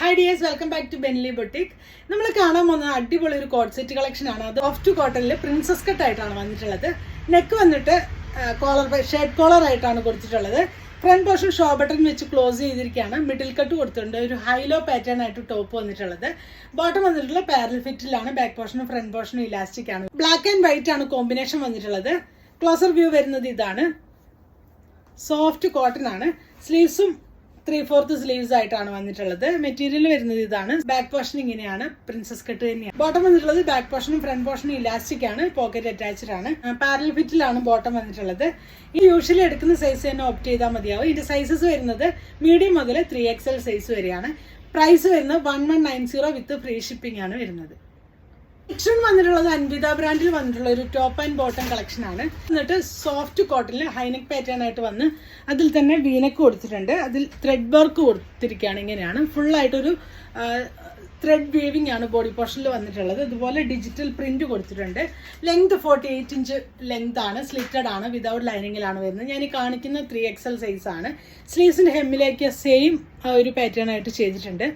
Hi dears welcome back to Benli boutique നമ്മൾ കാണാൻ പോകുന്ന അടിപൊളി ഒരു കോട്ട് സെറ്റ് കളക്ഷൻ ആണ്. അത് ഓഫ് ടു കോട്ടണിൽ പ്രിൻസസ് കട്ട് ആയിട്ടാണ് വന്നിട്ടുള്ളത്. നെക്ക് വന്നിട്ട് കോളർ ഷേഡ് കോളർ ആയിട്ടാണ് കൊടുത്തിട്ടുള്ളത്. ഫ്രണ്ട് പോർഷൻ ഷോ ബട്ടൺ വെച്ച് ക്ലോസ് ചെയ്തിരിക്കുകയാണ്. മിഡിൽ കട്ട് കൊടുത്തിട്ടുണ്ട്. ഒരു ഹൈലോ പാറ്റേൺ ആയിട്ട് ടോപ്പ് വന്നിട്ടുള്ളത്. ബോട്ടം വന്നിട്ടുള്ള പാരൽ ഫിറ്റിലാണ് ബാക്ക് പോർഷനും ഫ്രണ്ട് പോർഷനും ഇലാസ്റ്റിക് ആണ്. ബ്ലാക്ക് ആൻഡ് വൈറ്റ് ആണ് കോമ്പിനേഷൻ വന്നിട്ടുള്ളത്. ക്ലോസർ വ്യൂ വരുന്നത് ഇതാണ്. സോഫ്റ്റ് കോട്ടൺ ആണ്. സ്ലീവ്സും ത്രീ ഫോർത്ത് സ്ലീവ്സ് ആയിട്ടാണ് വന്നിട്ടുള്ളത്. മെറ്റീരിയൽ വരുന്നത് ഇതാണ്. ബാക്ക് പോർഷൻ ഇങ്ങനെയാണ്. പ്രിൻസസ് കട്ട് തന്നെയാണ്. ബോട്ടം വന്നിട്ടുള്ളത് ബാക്ക് പോർഷനും ഫ്രണ്ട് പോർഷനും ഇലാസ്റ്റിക് ആണ്. പോക്കറ്റ് അറ്റാച്ച്ഡ് ആണ്. പാരൽ ഫിറ്റിലാണ് ബോട്ടം വന്നിട്ടുള്ളത്. ഈ യൂഷ്വലി എടുക്കുന്ന സൈസ് തന്നെ ഓപ്റ്റ് ചെയ്താൽ മതിയാവും. ഇതിന്റെ സൈസസ് വരുന്നത് മീഡിയം മുതൽ ത്രീ എക്സ് എൽ സൈസ് വരെയാണ്. പ്രൈസ് വരുന്നത് one one nine zero with free shipping ആണ് വരുന്നത്. നെക്സ്റ്റ് വന്നിട്ടുള്ളത് അൻവിത ബ്രാൻഡിൽ വന്നിട്ടുള്ള ഒരു ടോപ്പ് ആൻഡ് ബോട്ടം കളക്ഷൻ ആണ്. എന്നിട്ട് സോഫ്റ്റ് കോട്ടണിൽ ഹൈനെക്ക് പാറ്റേൺ ആയിട്ട് വന്ന് അതിൽ തന്നെ വീനക്ക് കൊടുത്തിട്ടുണ്ട്. അതിൽ ത്രെഡ് വർക്ക് കൊടുത്തിരിക്കുകയാണ് ഇങ്ങനെയാണ്. ഫുള്ളായിട്ടൊരു ത്രെഡ് വീവിംഗ് ആണ് ബോഡി പോർഷനിൽ വന്നിട്ടുള്ളത്. അതുപോലെ ഡിജിറ്റൽ പ്രിന്റ് കൊടുത്തിട്ടുണ്ട്. Length forty eight inch length ആണ് സ്ലിറ്റഡ് ആണ് വിതൗട്ട് ലൈനിങ്ങിലാണ് വരുന്നത്. ഞാൻ ഈ കാണിക്കുന്ന ത്രീ എക്സൽ സൈസ് ആണ്. സ്ലീവ്സിന്റെ ഹെമ്മിലേക്ക് സെയിം ഒരു പാറ്റേൺ ആയിട്ട് ചെയ്തിട്ടുണ്ട്.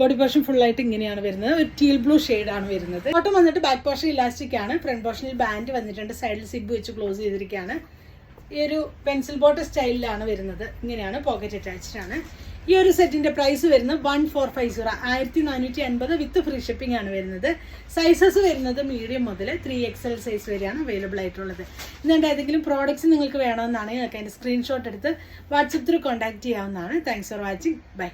ബോഡി പോർഷൻ ഫുൾ ആയിട്ട് ഇങ്ങനെയാണ് വരുന്നത്. ഒരു ടീൽ ബ്ലൂ ആണ് വരുന്നത്. ബോട്ടം വന്നിട്ട് ബാക്ക് പോർഷൻ ഇലാസ്റ്റിക് ആണ്. ഫ്രണ്ട് പോർഷനിൽ ബാൻഡ് വന്നിട്ടുണ്ട്. സൈഡിൽ സിബ് വെച്ച് ക്ലോസ് ചെയ്തിരിക്കുകയാണ്. ഈ ഒരു പെൻസിൽ ബോട്ട് സ്റ്റൈലിലാണ് വരുന്നത്. ഇങ്ങനെയാണ് പോക്കറ്റ് അറ്റാച്ച്ഡ് ആണ്. ഈ ഒരു സെറ്റിന്റെ പ്രൈസ് വരുന്നത് വൺ ഫോർ ഫൈവ് സീറോ ആയിരത്തി നാനൂറ്റി അൻപത് വിത്ത് ഫ്രീ ഷിപ്പിംഗ് ആണ് വരുന്നത്. സൈസസ് വരുന്നത് മീഡിയം മുതൽ ത്രീ എക്സ് എൽ സൈസ് വരെയാണ് അവൈലബിൾ ആയിട്ടുള്ളത്. ഇന്നുണ്ട് ഏതെങ്കിലും പ്രോഡക്റ്റ്സ് നിങ്ങൾക്ക് വേണമെന്നാണെങ്കിൽ നിങ്ങൾക്ക് അതിന്റെ സ്ക്രീൻഷോട്ട് എടുത്ത് വാട്സപ്പ് ത്രൂ കോൺടാക്ട് ചെയ്യാവുന്നതാണ്. Thanks for watching bye